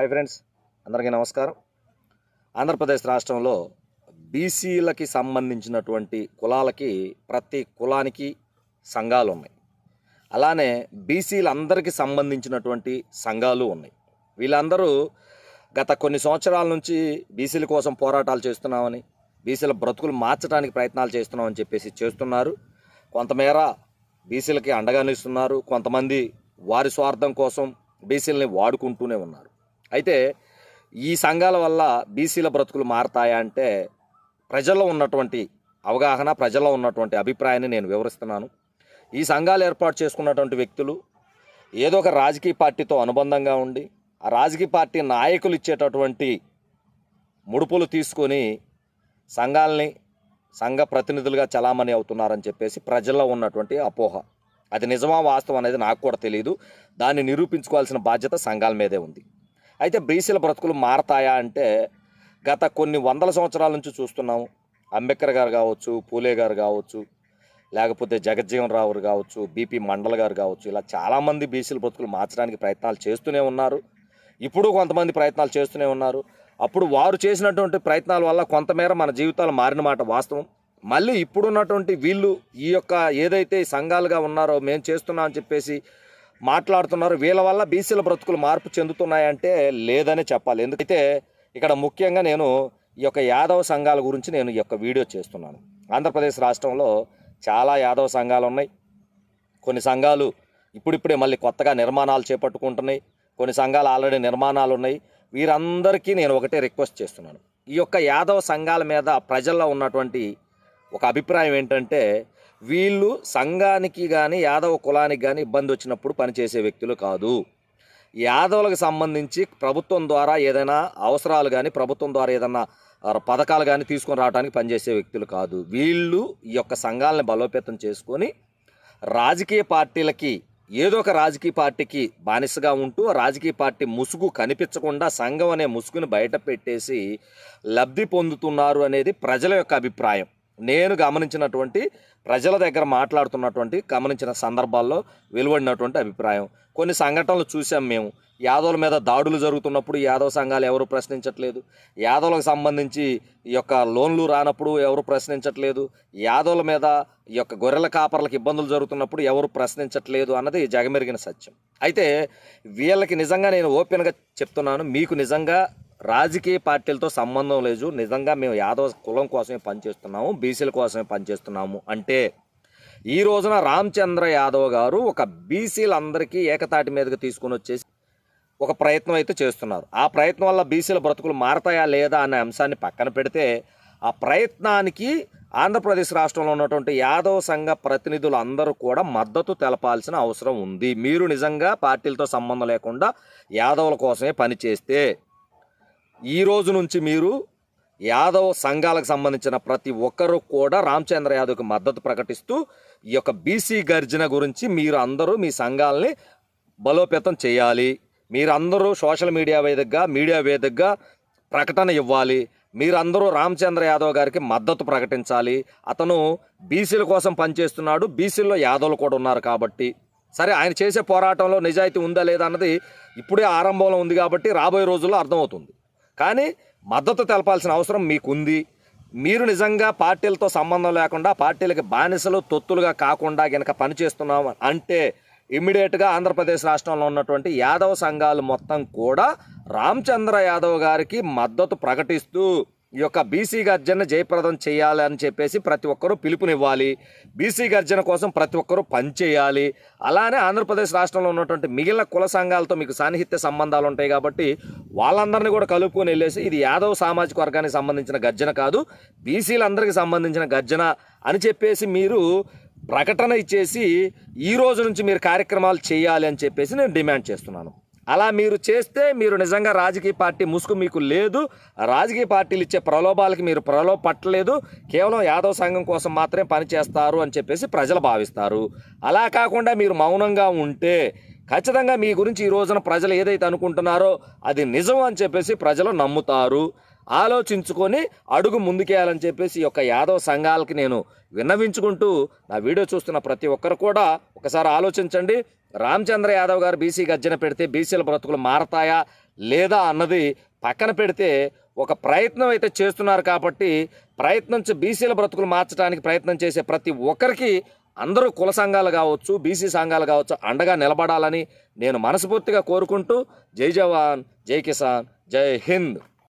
Hi friends అందరికీ నమస్కారం. ఆంధ్రప్రదేశ్ రాష్ట్రంలో బీసీలకి సంబంధించినటువంటి కులాలకి ప్రతి కులానికి సంఘాలు ఉన్నాయి. అలానే బీసీలందరికీ సంబంధించినటువంటి సంఘాలు ఉన్నాయి. వీళ్ళందరూ గత కొన్ని సంవత్సరాల నుంచి బీసీల కోసం పోరాటాలు చేస్తున్నామని బీసీల బ్రతుకులు మార్చడానికి ప్రయత్నాలు చేస్తున్నామని చెప్పేసి చేస్తున్నారు. కొంతమేర బీసీలకి అండగానిస్తున్నారు కొంతమంది వారి స్వార్థం కోసం బీసీలని వాడుకుంటూనే ఉన్నారు. అయితే ఈ సంఘాల వల్ల బీసీల బ్రతుకులు మారతాయా అంటే ప్రజల్లో ఉన్నటువంటి అవగాహన ప్రజల్లో ఉన్నటువంటి అభిప్రాయాన్ని నేను వివరిస్తున్నాను. ఈ సంఘాలు ఏర్పాటు చేసుకున్నటువంటి వ్యక్తులు ఏదో ఒక రాజకీయ పార్టీతో అనుబంధంగా ఉండి ఆ రాజకీయ పార్టీ నాయకులు ఇచ్చేటటువంటి ముడుపులు తీసుకొని సంఘాలని సంఘ ప్రతినిధులుగా చలామణి అవుతున్నారని చెప్పేసి ప్రజల్లో ఉన్నటువంటి అపోహ. అది నిజమా వాస్తవం అనేది నాకు కూడా తెలియదు దాన్ని నిరూపించుకోవాల్సిన బాధ్యత సంఘాల మీదే ఉంది. అయితే బీసీల బ్రతుకులు మారతాయా అంటే గత కొన్ని వందల సంవత్సరాల నుంచి చూస్తున్నాము అంబేద్కర్ గారు కావచ్చు పూలే గారు కావచ్చు లేకపోతే జగజ్జీవన్ రావు కావచ్చు బీపీ మండల్ గారు కావచ్చు ఇలా చాలామంది బీసీల బ్రతుకులు మార్చడానికి ప్రయత్నాలు చేస్తూనే ఉన్నారు. ఇప్పుడు కొంతమంది ప్రయత్నాలు చేస్తూనే ఉన్నారు. అప్పుడు వారు చేసినటువంటి ప్రయత్నాల వల్ల కొంతమేర మన జీవితాలు మారిన మాట వాస్తవం. మళ్ళీ ఇప్పుడున్నటువంటి వీళ్ళు ఈ యొక్క ఏదైతే సంఘాలుగా ఉన్నారో మేము చేస్తున్నాం అని చెప్పేసి మాట్లాడుతున్నారు. వీళ్ళ వల్ల బీసీల బ్రతుకులు మార్పు చెందుతున్నాయంటే లేదనే చెప్పాలి. ఎందుకైతే ఇక్కడ ముఖ్యంగా నేను ఈ యొక్క యాదవ సంఘాల గురించి నేను ఈ యొక్క వీడియో చేస్తున్నాను. ఆంధ్రప్రదేశ్ రాష్ట్రంలో చాలా యాదవ సంఘాలు ఉన్నాయి. కొన్ని సంఘాలు ఇప్పుడిప్పుడే మళ్ళీ కొత్తగా నిర్మాణాలు చేపట్టుకుంటున్నాయి. కొన్ని సంఘాలు ఆల్రెడీ నిర్మాణాలు ఉన్నాయి. వీరందరికీ నేను ఒకటే రిక్వెస్ట్ చేస్తున్నాను. ఈ యొక్క యాదవ సంఘాల మీద ప్రజల్లో ఉన్నటువంటి ఒక అభిప్రాయం ఏంటంటే వీళ్ళు సంఘానికి కానీ యాదవ కులానికి కానీ ఇబ్బంది వచ్చినప్పుడు పనిచేసే వ్యక్తులు కాదు. యాదవులకు సంబంధించి ప్రభుత్వం ద్వారా ఏదైనా అవసరాలు కానీ ప్రభుత్వం ద్వారా ఏదైనా పథకాలు కానీ తీసుకొని రావడానికి పనిచేసే వ్యక్తులు కాదు. వీళ్ళు ఈ యొక్క సంఘాలను బలోపేతం చేసుకొని రాజకీయ పార్టీలకి ఏదో ఒక రాజకీయ పార్టీకి బానిసగా ఉంటూ రాజకీయ పార్టీ ముసుగు కనిపించకుండా సంఘం అనే ముసుగుని బయట పెట్టేసి లబ్ధి పొందుతున్నారు అనేది ప్రజల యొక్క అభిప్రాయం. నేను గమనించినటువంటి ప్రజల దగ్గర మాట్లాడుతున్నటువంటి గమనించిన సందర్భాల్లో వెలువడినటువంటి అభిప్రాయం. కొన్ని సంఘటనలు చూసాం మేము. యాదవుల మీద దాడులు జరుగుతున్నప్పుడు యాదవ సంఘాలు ఎవరు ప్రశ్నించట్లేదు. యాదవులకు సంబంధించి ఈ యొక్క లోన్లు రానప్పుడు ఎవరు ప్రశ్నించట్లేదు. యాదవుల మీద ఈ యొక్క గొర్రెల కాపర్లకు ఇబ్బందులు జరుగుతున్నప్పుడు ఎవరు ప్రశ్నించట్లేదు అన్నది జగమెరిగిన సత్యం. అయితే వీళ్ళకి నిజంగా నేను ఓపెన్గా చెప్తున్నాను. మీకు నిజంగా రాజకీయ పార్టీలతో సంబంధం లేదు. నిజంగా మేము యాదవ కులం కోసమే పనిచేస్తున్నాము బీసీల కోసమే పనిచేస్తున్నాము. అంటే ఈ రోజున రామచంద్ర యాదవ్ గారు ఒక బీసీలందరికీ ఏకతాటి మీదకి తీసుకొని వచ్చేసి ఒక ప్రయత్నం అయితే చేస్తున్నారు. ఆ ప్రయత్నం వల్ల బీసీల బ్రతుకులు మారతాయా లేదా అనే అంశాన్ని పక్కన పెడితే ఆ ప్రయత్నానికి ఆంధ్రప్రదేశ్ రాష్ట్రంలో ఉన్నటువంటి యాదవ సంఘ ప్రతినిధులు అందరూ కూడా మద్దతు తెలపాల్సిన అవసరం ఉంది. మీరు నిజంగా పార్టీలతో సంబంధం లేకుండా యాదవుల కోసమే పనిచేస్తే ఈ రోజు నుంచి మీరు యాదవ్ సంఘాలకు సంబంధించిన ప్రతి ఒక్కరూ కూడా రామచంద్ర యాదవ్కి మద్దతు ప్రకటిస్తూ ఈ యొక్క బీసీ గర్జన గురించి మీరు అందరూ మీ సంఘాలని బలోపేతం చేయాలి. మీరందరూ సోషల్ మీడియా వేదికగా మీడియా వేదికగా ప్రకటన ఇవ్వాలి. మీరందరూ రామచంద్ర యాదవ్ గారికి మద్దతు ప్రకటించాలి. అతను బీసీల కోసం పనిచేస్తున్నాడు. బీసీల్లో యాదవులు కూడా ఉన్నారు కాబట్టి. సరే ఆయన చేసే పోరాటంలో నిజాయితీ ఉందా లేదా అన్నది ఇప్పుడే ఆరంభంలో ఉంది కాబట్టి రాబోయే రోజుల్లో అర్థమవుతుంది. కానీ మద్దతు తెలపాల్సిన అవసరం మీకుంది. మీరు నిజంగా పార్టీలతో సంబంధం లేకుండా పార్టీలకి బానిసలు తొత్తులుగా కాకుండా గనక పనిచేస్తున్నాం అంటే ఇమ్మీడియట్గా ఆంధ్రప్రదేశ్ రాష్ట్రంలో ఉన్నటువంటి యాదవ సంఘాలు మొత్తం కూడా రామచంద్ర యాదవ్ గారికి మద్దతు ప్రకటిస్తూ ఈ యొక్క బీసీ గర్జన జయప్రదం చేయాలి అని చెప్పేసి ప్రతి ఒక్కరూ పిలుపునివ్వాలి. బీసీ గర్జన కోసం ప్రతి ఒక్కరూ పనిచేయాలి అలానే ఆంధ్రప్రదేశ్ రాష్ట్రంలో ఉన్నటువంటి మిగిలిన కుల సంఘాలతో మీకు సాన్నిహిత్య సంబంధాలు ఉంటాయి కాబట్టి వాళ్ళందరినీ కూడా కలుపుకొని వెళ్ళేసి ఇది యాదవ్ సామాజిక వర్గానికి సంబంధించిన గర్జన కాదు బీసీలందరికీ సంబంధించిన గర్జన అని చెప్పేసి మీరు ప్రకటన ఇచ్చేసి ఈ రోజు నుంచి మీరు కార్యక్రమాలు చేయాలి అని చెప్పేసి నేను డిమాండ్ చేస్తున్నాను. అలా మీరు చేస్తే మీరు నిజంగా రాజకీయ పార్టీ ముసుగు మీకు లేదు. రాజకీయ పార్టీలు ఇచ్చే ప్రలోభాలకి మీరు ప్రలోభ పట్టలేదు. కేవలం యాదవ్ సంఘం కోసం మాత్రమే పనిచేస్తారు అని చెప్పేసి ప్రజలు భావిస్తారు. అలా కాకుండా మీరు మౌనంగా ఉంటే ఖచ్చితంగా మీ గురించి ఈ రోజున ప్రజలు ఏదైతే అనుకుంటున్నారో అది నిజం అని చెప్పేసి ప్రజలు నమ్ముతారు. ఆలోచించుకొని అడుగు ముందుకేయాలని చెప్పేసి ఈ యొక్క యాదవ సంఘాలకి నేను విన్నవించుకుంటూ నా వీడియో చూస్తున్న ప్రతి ఒక్కరు కూడా ఒకసారి ఆలోచించండి. రామచంద్ర యాదవ్ గారు బీసీ గర్జన పెడితే బీసీల బ్రతుకులు మారతాయా లేదా అన్నది పక్కన పెడితే ఒక ప్రయత్నం అయితే చేస్తున్నారు కాబట్టి ప్రయత్నం బీసీల బ్రతుకులు మార్చడానికి ప్రయత్నం చేసే ప్రతి ఒక్కరికి అందరూ కుల సంఘాలు కావచ్చు బీసీ సంఘాలు కావచ్చు అండగా నిలబడాలని నేను మనస్ఫూర్తిగా కోరుకుంటూ జై జవాన్ జై కిసాన్ జై హింద్.